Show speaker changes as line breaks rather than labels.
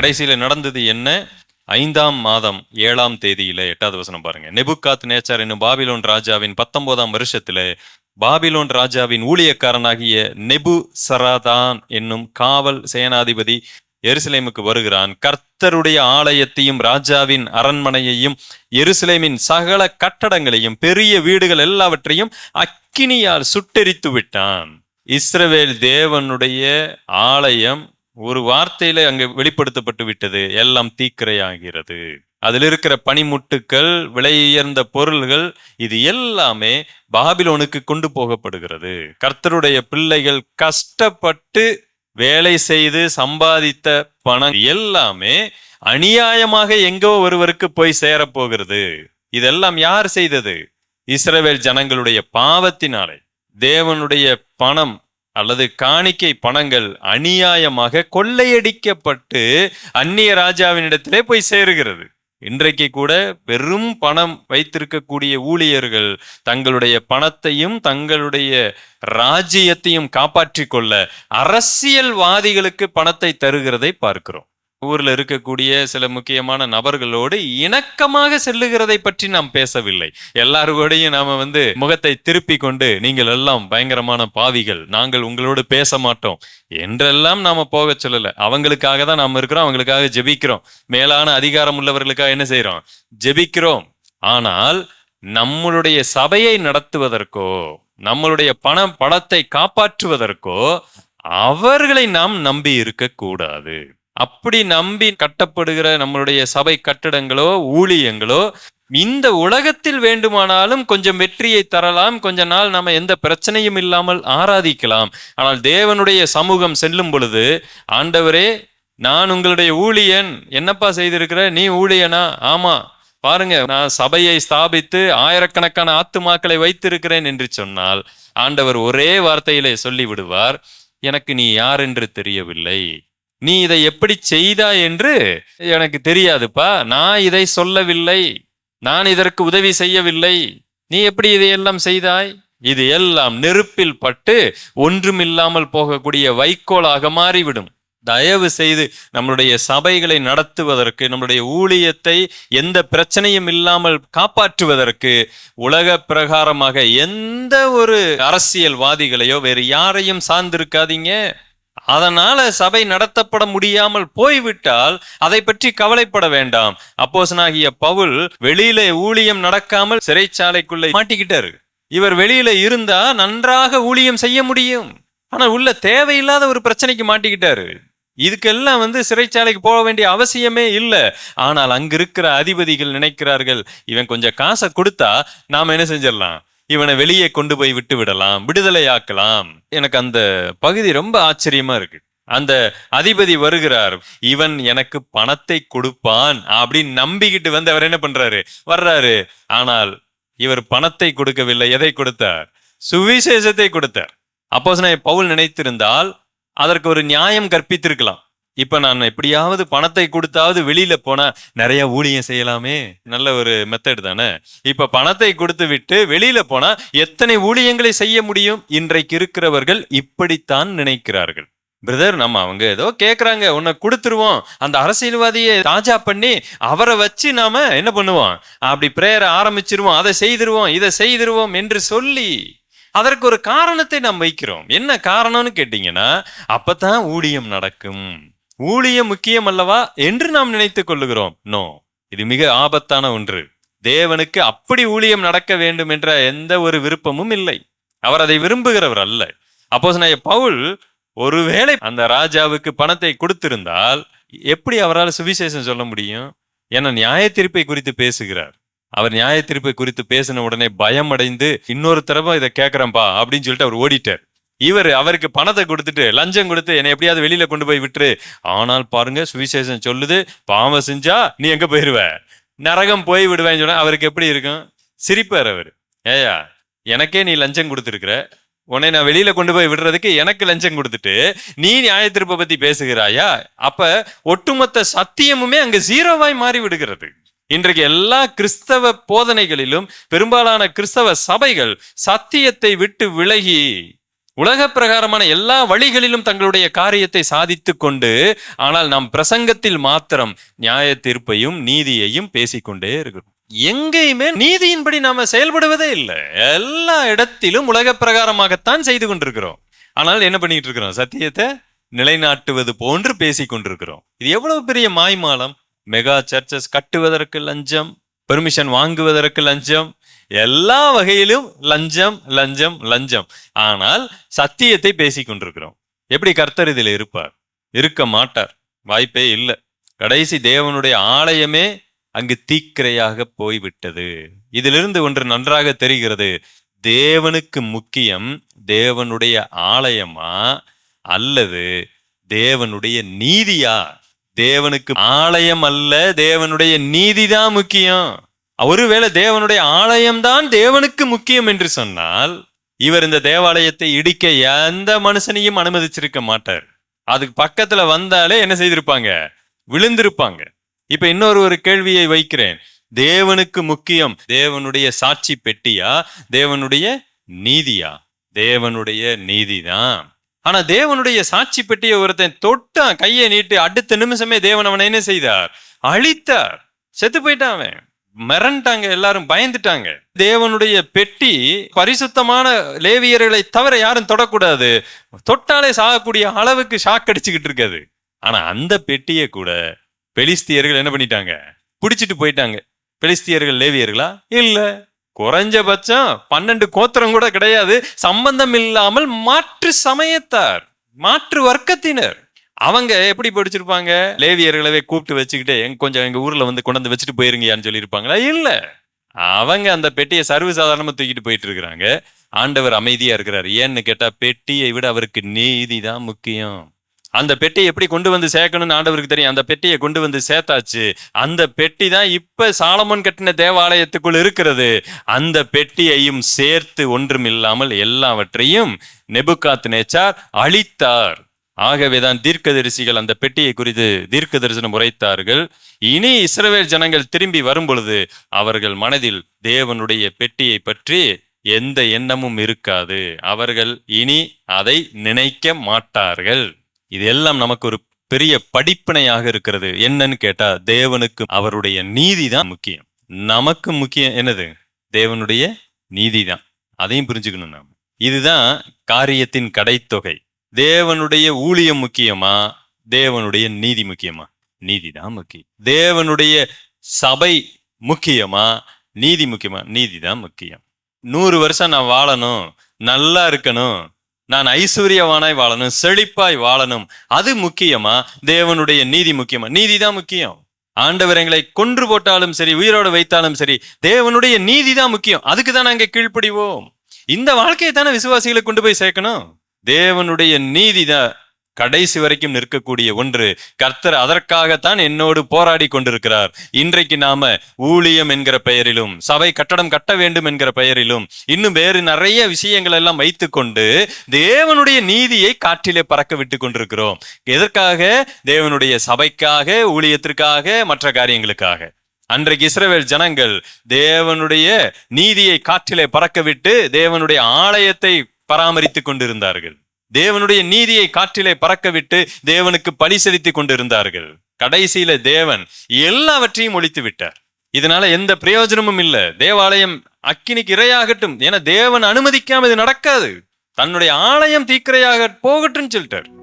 கடைசியில நடந்தது என்ன? ஐந்தாம் மாதம் ஏழாம் தேதியில எட்டாவது வசனம் பாருங்க. நெபுக்காத் நேச்சார் என்னும் பாபிலோன் ராஜாவின் பத்தொன்பதாம் வருஷத்துல பாபிலோன் ராஜாவின் ஊழியக்காரனாகிய நெபு சராதான் என்னும் காவல் சேனாதிபதி எருசலேமுக்கு வருகிறான். கர்த்தருடைய ஆலயத்தையும் ராஜாவின் அரண்மனையையும் எருசலேமின் சகல கட்டடங்களையும் பெரிய வீடுகள் எல்லாவற்றையும் அக்கினியால் சுட்டெரித்து விட்டான். இஸ்ரவேல் தேவனுடைய ஆலயம் ஒரு வார்த்தையில அங்கு வெளிப்படுத்தப்பட்டு விட்டது. எல்லாம் தீக்கிரையாகிறது. அதில் இருக்கிற பனிமுட்டுக்கள் விலை உயர்ந்த பொருள்கள் இது எல்லாமே பாபிலோனுக்கு கொண்டு போகப்படுகிறது. கர்த்தருடைய பிள்ளைகள் கஷ்டப்பட்டு வேலை செய்து சம்பாதித்த பணம் எல்லாமே அநியாயமாக எங்கோ ஒருவருக்கு போய் சேரப்போகிறது. இதெல்லாம் யார் செய்தது? இஸ்ரவேல் ஜனங்களுடைய பாவத்தினாலே. தேவனுடைய பணம் அல்லது காணிக்கை பணங்கள் அநியாயமாக கொள்ளையடிக்கப்பட்டு அந்நிய ராஜாவினிடத்திலே போய் சேருகிறது. இன்றைக்கு கூட பெரும் பணம் வைத்திருக்கக்கூடிய ஊழியர்கள் தங்களுடைய பணத்தையும் தங்களுடைய ராஜ்யத்தையும் காப்பாற்றிக்கொள்ள அரசியல்வாதிகளுக்கு பணத்தை தருகிறதை பார்க்கிறோம். ஊரில் இருக்கக்கூடிய சில முக்கியமான நபர்களோடு இணக்கமாக செல்லுகிறதை பற்றி நாம் பேசவில்லை. எல்லாரோடையும் நாம வந்து முகத்தை திருப்பி கொண்டு நீங்கள் எல்லாம் பயங்கரமான பாவிகள் நாங்கள் உங்களோடு பேச மாட்டோம் என்றெல்லாம் நாம போக சொல்லலை. அவங்களுக்காக தான் நாம் இருக்கிறோம் அவங்களுக்காக ஜெபிக்கிறோம். மேலான அதிகாரம் உள்ளவர்களுக்காக என்ன செய்கிறோம் ஜெபிக்கிறோம். ஆனால் நம்மளுடைய சபையை நடத்துவதற்கோ நம்மளுடைய பணம் பணத்தை காப்பாற்றுவதற்கோ அவர்களை நாம் நம்பி இருக்க கூடாது. அப்படி நம்பி கட்டப்படுகிற நம்மளுடைய சபை கட்டடங்களோ ஊழியங்களோ இந்த உலகத்தில் வேண்டுமானாலும் கொஞ்சம் வெற்றியை தரலாம். கொஞ்ச நாள் நம்ம எந்த பிரச்சனையும் இல்லாமல் ஆராதிக்கலாம். ஆனால் தேவனுடைய சமூகம் செல்லும் பொழுது ஆண்டவரே நான் உங்களுடைய ஊழியன். என்னப்பா செய்திருக்கிற? நீ ஊழியனா? ஆமா. பாருங்க நான் சபையை ஸ்தாபித்து ஆயிரக்கணக்கான ஆத்துமாக்களை வைத்திருக்கிறேன் என்று சொன்னால் ஆண்டவர் ஒரே வார்த்தையிலே சொல்லி விடுவார் எனக்கு நீ யார் என்று தெரியவில்லை. நீ இதை எப்படி செய்தாய் என்று எனக்கு தெரியாதுப்பா. நான் இதை சொல்லவில்லை. நான் இதற்கு உதவி செய்யவில்லை. நீ எப்படி இதையெல்லாம் செய்தாய்? இது எல்லாம் நெருப்பில் பட்டு ஒன்றுமில்லாமல் போகக்கூடிய வைக்கோலாக மாறிவிடும். தயவு செய்து நம்மளுடைய சபைகளை நடத்துவதற்கு நம்மளுடைய ஊழியத்தை எந்த பிரச்சனையும் இல்லாமல் காப்பாற்றுவதற்கு உலக பிரகாரமாக எந்த ஒரு அரசியல்வாதிகளையோ வேறு யாரையும் சார்ந்திருக்காதீங்க. அதனால சபை நடத்தப்பட முடியாமல் போய்விட்டால் அதை பற்றி கவலைப்பட வேண்டாம். அப்போசனாகிய பவுல் வெளியில ஊழியம் நடக்காமல் சிறைச்சாலைக்குள்ளே மாட்டிக்கிட்டாரு. இவர் வெளியில இருந்தா நன்றாக ஊழியம் செய்ய முடியும். ஆனா உள்ள தேவையில்லாத ஒரு பிரச்சனைக்கு மாட்டிக்கிட்டாரு. இதுக்கெல்லாம் வந்து சிறைச்சாலைக்கு போக வேண்டிய அவசியமே இல்லை. ஆனால் அங்கிருக்கிற அதிபதிகள் நினைக்கிறார்கள் இவன் கொஞ்சம் காசை கொடுத்தா நாம் என்ன செஞ்சிடலாம்? இவனை வெளியே கொண்டு போய் விட்டு விடலாம் விடுதலையாக்கலாம். எனக்கு அந்த பகுதி ரொம்ப ஆச்சரியமா இருக்கு. அந்த அதிபதி வருகிறார் இவன் எனக்கு பணத்தை கொடுப்பான் அப்படின்னு நம்பிக்கிட்டு வந்து அவர் என்ன பண்றாரு? வர்றாரு. ஆனால் இவர் பணத்தை கொடுக்கவில்லை. எதை கொடுத்தார்? சுவிசேஷத்தை கொடுத்தார். அப்போ பவுல் நினைத்திருந்தால் அதற்கு ஒரு நியாயம் கற்பித்திருக்கலாம். இப்ப நான் எப்படியாவது பணத்தை கொடுத்தாவது வெளியில போனா நிறைய ஊழியம் செய்யலாமே? நல்ல ஒரு மெத்தட் தானே? இப்ப பணத்தை கொடுத்து விட்டு வெளியில போனா எத்தனை ஊழியங்களை செய்ய முடியும்? இன்றைக்கு இருக்கிறவர்கள் இப்படித்தான் நினைக்கிறார்கள். பிரதர் நம்ம அவங்க ஏதோ கேட்குறாங்க உன்னை கொடுத்துருவோம். அந்த அரசியல்வாதியை தாஜா பண்ணி அவரை வச்சு நாம என்ன பண்ணுவோம்? அப்படி பிரேயரை ஆரம்பிச்சிருவோம் அதை செய்திருவோம் இதை செய்திருவோம் என்று சொல்லி அதற்கு ஒரு காரணத்தை நாம் வைக்கிறோம். என்ன காரணம்னு கேட்டீங்கன்னா அப்பதான் ஊழியம் நடக்கும். ஊழியம் முக்கியம் அல்லவா என்று நாம் நினைத்துக் கொள்ளுகிறோம்? நோ இது மிக ஆபத்தான ஒன்று. தேவனுக்கு அப்படி ஊழியம் நடக்க வேண்டும் என்ற எந்த ஒரு விருப்பமும் இல்லை. அவர் அதை விரும்புகிறவர் அல்ல. அப்போ பவுல் ஒருவேளை அந்த ராஜாவுக்கு பணத்தை கொடுத்திருந்தால் எப்படி அவரால் சுவிசேஷம் சொல்ல முடியும்? என நியாய தீர்ப்பை குறித்து பேசுகிறார். அவர் நியாய தீர்ப்பை குறித்து பேசின உடனே பயம் அடைந்து இன்னொரு தடவை இதை கேட்கிறேன்பா அப்படின்னு சொல்லிட்டு அவர் ஓடிட்டார். இவர் அவருக்கு பணத்தை கொடுத்துட்டு லஞ்சம் கொடுத்து என்னை எப்படியாவது வெளியில கொண்டு போய் விட்டுரு. ஆனால் பாருங்க சுவிசேஷம் சொல்லுது பாவம் செஞ்சா நீ எங்க போயிருவ? நரகம் போய் விடுவேன்னு சொன்னா அவருக்கு எப்படி இருக்கும்? சிரிப்பார் அவர். ஏயா எனக்கே நீ லஞ்சம் கொடுத்துருக்குற. உன்னை நான் வெளியில கொண்டு போய் விடுறதுக்கு எனக்கு லஞ்சம் கொடுத்துட்டு நீ நியாயத்திருப்பை பத்தி பேசுகிறாயா? அப்ப ஒட்டுமொத்த சத்தியமுமே அங்க ஜீரோவாய் மாறி விடுகிறது. இன்றைக்கு எல்லா கிறிஸ்தவ போதனைகளிலும் பெரும்பாலான கிறிஸ்தவ சபைகள் சத்தியத்தை விட்டு விலகி உலக பிரகாரமான எல்லா வழிகளிலும் தங்களுடைய காரியத்தை சாதித்து கொண்டு ஆனால் நாம் பிரசங்கத்தில் மாத்திரம் நியாய தீர்ப்பையும் நீதியையும் பேசிக்கொண்டே இருக்கிறோம். எங்கேயுமே நீதியின்படி நாம செயல்படுவதே இல்லை. எல்லா இடத்திலும் உலக பிரகாரமாகத்தான் செய்து கொண்டிருக்கிறோம். ஆனால் என்ன பண்ணிட்டு இருக்கிறோம்? சத்தியத்தை நிலைநாட்டுவது போன்று பேசிக் கொண்டிருக்கிறோம். இது எவ்வளவு பெரிய மாய்மாலம்? மெகா சர்ச்சஸ் கட்டுவதற்கு லஞ்சம் பெர்மிஷன் வாங்குவதற்கு லஞ்சம் எல்லா வகையிலும் லஞ்சம் லஞ்சம் லஞ்சம். ஆனால் சத்தியத்தை பேசி கொண்டிருக்கிறோம். எப்படி கர்த்தர் இதில் இருப்பார்? இருக்க மாட்டார். வாய்ப்பே இல்லை. கடைசி தேவனுடைய ஆலயமே அங்கு தீக்கிரையாக போய்விட்டது. இதிலிருந்து ஒன்று நன்றாக தெரிகிறது. தேவனுக்கு முக்கியம் தேவனுடைய ஆலயமா அல்லது தேவனுடைய நீதியா? தேவனுக்கு ஆலயம் அல்ல தேவனுடைய நீதிதான் முக்கியம். ஒருவேளை தேவனுடைய ஆலயம்தான் தேவனுக்கு முக்கியம் என்று சொன்னால் இவர் இந்த தேவாலயத்தை இடிக்க எந்த மனுஷனையும் அனுமதிச்சிருக்க மாட்டார். அதுக்கு பக்கத்துல வந்தாலே என்ன செய்திருப்பாங்க? விழுந்திருப்பாங்க. இப்ப இன்னொரு ஒரு கேள்வியை வைக்கிறேன். தேவனுக்கு முக்கியம் தேவனுடைய சாட்சி பெட்டியா? தேவனுடைய நீதியா? தேவனுடைய நீதிதான். ஆனா தேவனுடைய சாட்சி பெட்டியை ஒருத்தன் தொட்டான் கையை நீட்டு அடுத்த நிமிஷமே தேவன் அவனை என்ன செய்தார்? அழித்தார். செத்து போயிட்டான் அவன். மிரண்டாங்க எல்லாரும் பயந்துட்டாங்க. தேவனுடைய பெட்டி பரிசுத்தமான லேவியர்களை தவிர யாரும் தொடக்கூடாது. தொட்டாலே சாகக்கூடிய அளவுக்கு ஷாக் அடிச்சுக்கிட்டு இருக்காது. ஆனா அந்த பெட்டியை கூட பெலிஸ்தியர்கள் என்ன பண்ணிட்டாங்க? பிடிச்சிட்டு போயிட்டாங்க. பெலிஸ்தியர்கள் லேவியர்களா? இல்ல. குறைஞ்சபட்சம் பன்னெண்டு கோத்திரம் கூட கிடையாது. சம்பந்தம் இல்லாமல் மாற்று சமயத்தார் மாற்று வர்க்கத்தினர். அவங்க எப்படி படிச்சிருப்பாங்க? லேவியர்களவே கூப்பிட்டு வச்சுக்கிட்டு எங்க கொஞ்சம் எங்க ஊர்ல வந்து கொண்டு வந்து வச்சுட்டு போயிருங்கயான்னு சொல்லியிருப்பாங்களா? இல்ல. அவங்க அந்த பெட்டியை சர்வசாதாரணமா தூக்கிட்டு போயிட்டு இருக்கிறாங்க. ஆண்டவர் அமைதியா இருக்கிறார். ஏன்னு கேட்டா பெட்டியை விட அவருக்கு நீதி தான் முக்கியம். அந்த பெட்டியை எப்படி கொண்டு வந்து சேர்க்கணும்னு ஆண்டவருக்கு தெரியும். அந்த பெட்டியை கொண்டு வந்து சேர்த்தாச்சு. அந்த பெட்டி தான் இப்ப சாலமோன் கட்டின தேவாலயத்துக்குள் இருக்கிறது. அந்த பெட்டியையும் சேர்த்து ஒன்றும் இல்லாமல் எல்லாவற்றையும் நெபுகாத் நேச்சார் அழித்தார். ஆகவேதான் தீர்க்கதரிசிகள் அந்த பெட்டியை குறித்து தீர்க்க தரிசனம் உரைத்தார்கள். இனி இஸ்ரவேல் ஜனங்கள் திரும்பி வரும் பொழுது அவர்கள் மனதில் தேவனுடைய பெட்டியை பற்றி எந்த எண்ணமும் இருக்காது. அவர்கள் இனி அதை நினைக்க மாட்டார்கள். இது எல்லாம் நமக்கு ஒரு பெரிய படிப்பினையாக இருக்கிறது. என்னன்னு கேட்டா தேவனுக்கு அவருடைய நீதி தான் முக்கியம். நமக்கு முக்கியம் என்னது? தேவனுடைய நீதி தான் அதையும் புரிஞ்சுக்கணும் நாம். இதுதான் காரியத்தின் கடைத்தொகை. தேவனுடைய ஊழியம் முக்கியமா? தேவனுடைய நீதி முக்கியமா? நீதி தான் முக்கியம். தேவனுடைய சபை முக்கியமா? நீதி முக்கியமா? நீதி தான் முக்கியம். நூறு வருஷம் நான் வாழணும். நல்லா இருக்கணும். நான் ஐஸ்வர்யவானாய் வாழணும். செழிப்பாய் வாழணும். அது முக்கியமா? தேவனுடைய நீதி முக்கியமா? நீதி தான் முக்கியம். ஆண்டவர் எங்களை கொன்று போட்டாலும் சரி உயிரோடு வைத்தாலும் சரி தேவனுடைய நீதி தான் முக்கியம். அதுக்கு தான் நாங்கள் கீழ்ப்படிவோம். இந்த வாழ்க்கையை தானே விசுவாசிகளை கொண்டு போய் சேர்க்கணும்? தேவனுடைய நீதி தான் கடைசி வரைக்கும் நிற்கக்கூடிய ஒன்று. கர்த்தர் அதற்காகத்தான் என்னோடு போராடி கொண்டிருக்கிறார். இன்றைக்கு நாம ஊழியம் என்கிற பெயரிலும் சபை கட்டடம் கட்ட வேண்டும் என்கிற பெயரிலும் இன்னும் வேறு நிறைய விஷயங்கள் எல்லாம் வைத்துக்கொண்டு தேவனுடைய நீதியை காற்றிலே பறக்க விட்டு கொண்டிருக்கிறோம். எதற்காக? தேவனுடைய சபைக்காக ஊழியத்திற்காக மற்ற காரியங்களுக்காக. அன்றைக்கு இஸ்ரவேல் ஜனங்கள் தேவனுடைய நீதியை காற்றிலே பறக்க விட்டு தேவனுடைய ஆலயத்தை பராமரித்துக் கொண்டிருந்தார்கள். தேவனுடைய நீதியை காற்றிலே பறக்கவிட்டு தேவனுக்கு பலி செலுத்தி கொண்டிருந்தார்கள். கடைசியில தேவன் எல்லாவற்றையும் ஒழித்து விட்டார். இதனால எந்த பிரயோஜனமும் இல்ல. தேவாலயம் அக்கினிக்கு இரையாகட்டும். என தேவன் அனுமதிக்காம இது நடக்காது. தன்னுடைய ஆலயம் தீக்கிரையாக போகட்டும் சொல்லிட்டார்.